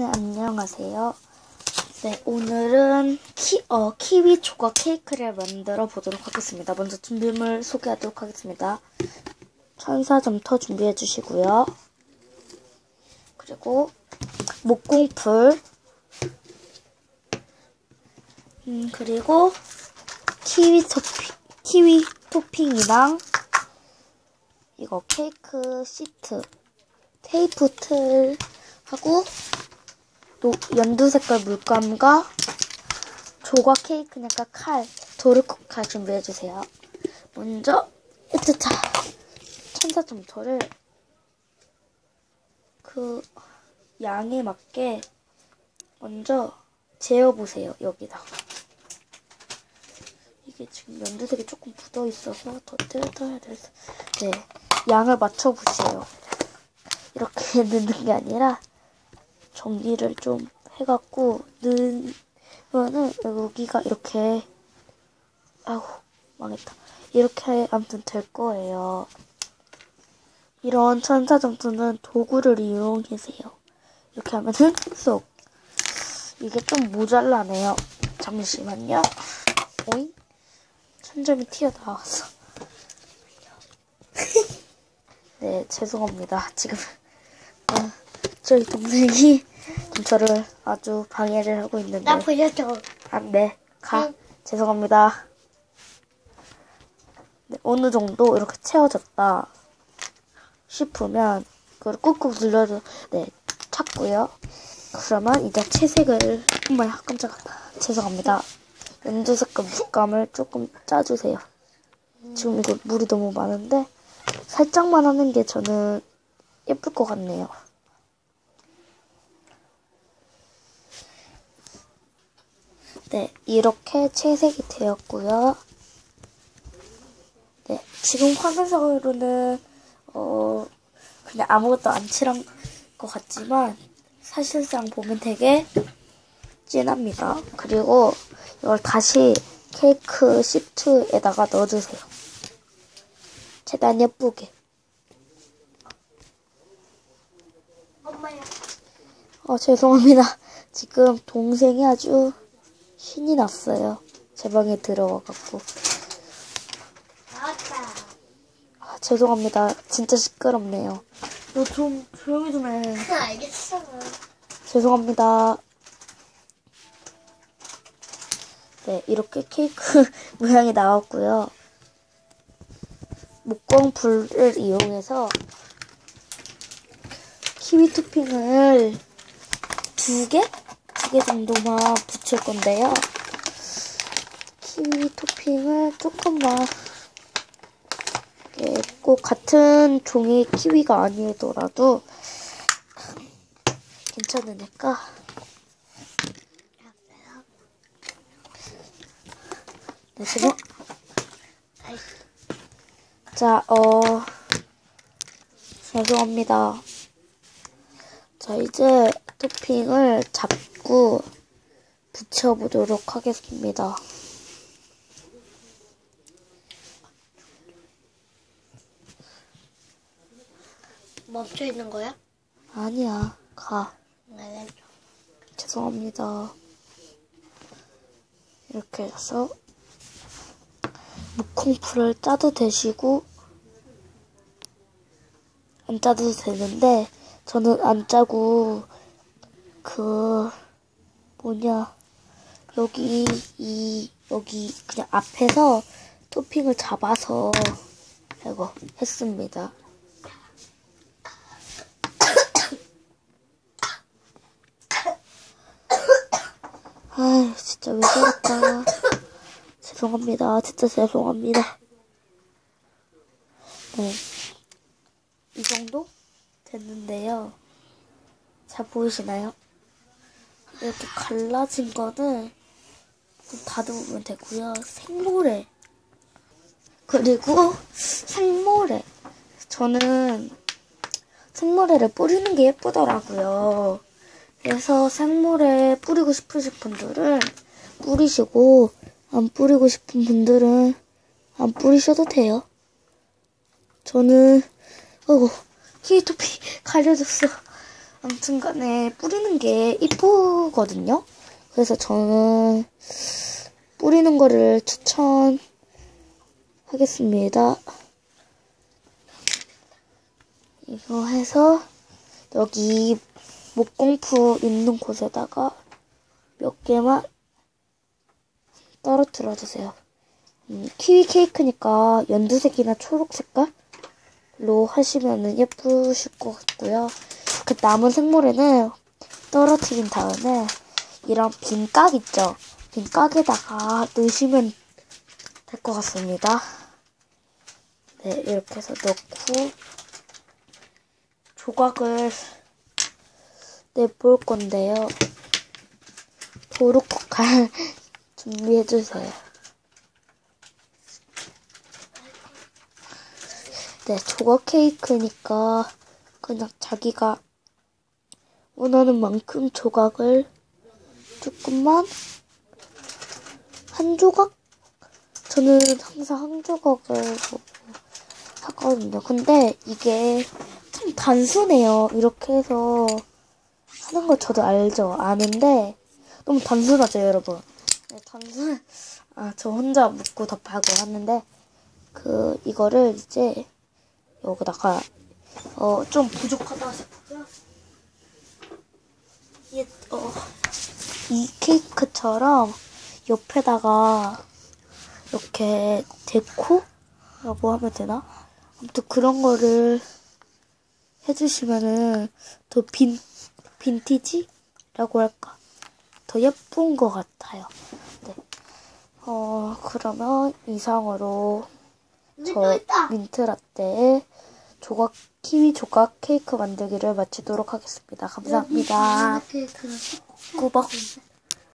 네, 안녕하세요. 네, 오늘은 키, 어, 키위 조각 케이크를 만들어 보도록 하겠습니다. 먼저 준비물 소개하도록 하겠습니다. 천사점토 준비해 주시고요. 그리고 목공풀, 음, 그리고 키위 토핑, 키위 토핑이랑 이거 케이크 시트, 테이프 틀 하고 또 연두 색깔 물감과 조각 케이크니까 칼, 도르코 칼 준비해 주세요. 먼저 으뜨차 천사 점토를 그 양에 맞게 먼저 재어 보세요. 여기다. 이게 지금 연두색이 조금 묻어 있어서 더 뜯어야 돼서 네 양을 맞춰 보세요. 이렇게 넣는 게 아니라 정리를 좀 해갖고 넣으면은 여기가 이렇게 아우 망했다. 이렇게 아무튼 될 거예요. 이런 천사 점수는 도구를 이용하세요. 이렇게 하면은 쏙. 이게 좀 모자라네요. 잠시만요. 오잉? 천점이 튀어나왔어. 네 죄송합니다. 지금. 어, 저희 동생이 좀 저를 아주 방해를 하고 있는데. 나 보여줘. 안 돼. 가. 응. 죄송합니다. 네, 어느 정도 이렇게 채워졌다 싶으면 그걸 꾹꾹 눌러서 네 찾고요. 그러면 이제 채색을 엄마야 깜짝아 죄송합니다. 연두 색깔 물감을 조금 짜주세요. 지금 이거 물이 너무 많은데 살짝만 하는 게 저는 예쁠 것 같네요. 네, 이렇게 채색이 되었고요. 네, 지금 화면상으로는 어 그냥 아무것도 안 칠한 것 같지만 사실상 보면 되게 진합니다. 그리고 이걸 다시 케이크 시트에다가 넣어주세요. 최대한 예쁘게. 엄마야. 어, 죄송합니다. 지금 동생이 아주 신이 났어요. 제 방에 들어와갖고. 나왔다. 아, 죄송합니다. 진짜 시끄럽네요. 너 좀 조용히 좀 해. 알겠어. 죄송합니다. 네, 이렇게 케이크 모양이 나왔고요. 목공 불을 이용해서 키위 토핑을 두 개? 두개 정도만 붙일 건데요. 키위 토핑을 조금만 꼭 같은 종의 키위가 아니더라도 괜찮으니까 네, 지금 자, 어 죄송합니다. 자, 이제 토핑을 잡고 붙여보도록 하겠습니다. 멈춰 있는 거야? 아니야, 가. 알겠어. 죄송합니다. 이렇게 해서 무콩풀을 짜도 되시고 안 짜도 되는데 저는 안 짜고 그 뭐냐 여기 이 여기 그냥 앞에서 토핑을 잡아서 이거 했습니다. 아유, 진짜 왜 저럴까. 죄송합니다. 진짜 죄송합니다. 네. 이 정도 됐는데요. 잘 보이시나요? 이렇게 갈라진 거는 좀 다듬으면 되고요. 생모래. 그리고 생모래. 저는 생모래를 뿌리는 게 예쁘더라고요. 그래서 생모래 뿌리고 싶으신 분들은 뿌리시고 안 뿌리고 싶은 분들은 안 뿌리셔도 돼요. 저는 어이구 키위토피 가려졌어. 아무튼 간에 뿌리는 게 이쁘거든요. 그래서 저는 뿌리는 거를 추천하겠습니다. 이거 해서 여기 목공푸 있는 곳에다가 몇 개만 떨어뜨려 주세요. 음, 키위 케이크니까 연두색이나 초록 색깔 로 하시면 예쁘실 것 같고요. 그 남은 생물에는 떨어뜨린 다음에 이런 빈 깍 있죠? 빈 깍에다가 넣으시면 될 것 같습니다. 네, 이렇게 해서 넣고 조각을 내볼 건데요. 도루쿠칼 준비해주세요. 네, 조각 케이크니까 그냥 자기가 원하는 만큼 조각을 조금만 한 조각? 저는 항상 한 조각을 하거든요. 근데 이게 참 단순해요. 이렇게 해서 하는 거 저도 알죠. 아는데 너무 단순하죠, 여러분. 네, 단순. 아, 저 혼자 묻고 덮하고 하는데 그 이거를 이제 여기다가 어 좀 부족하다 싶으면 이, 어, 이 케이크처럼 옆에다가 이렇게 데코라고 하면 되나? 아무튼 그런 거를 해주시면은 더 빈, 빈티지라고 할까? 더 예쁜 것 같아요. 네. 어, 그러면 이상으로 또 저. 민트라떼에 조각, 키위 조각 케이크 만들기를 마치도록 하겠습니다. 감사합니다. 꾸벅.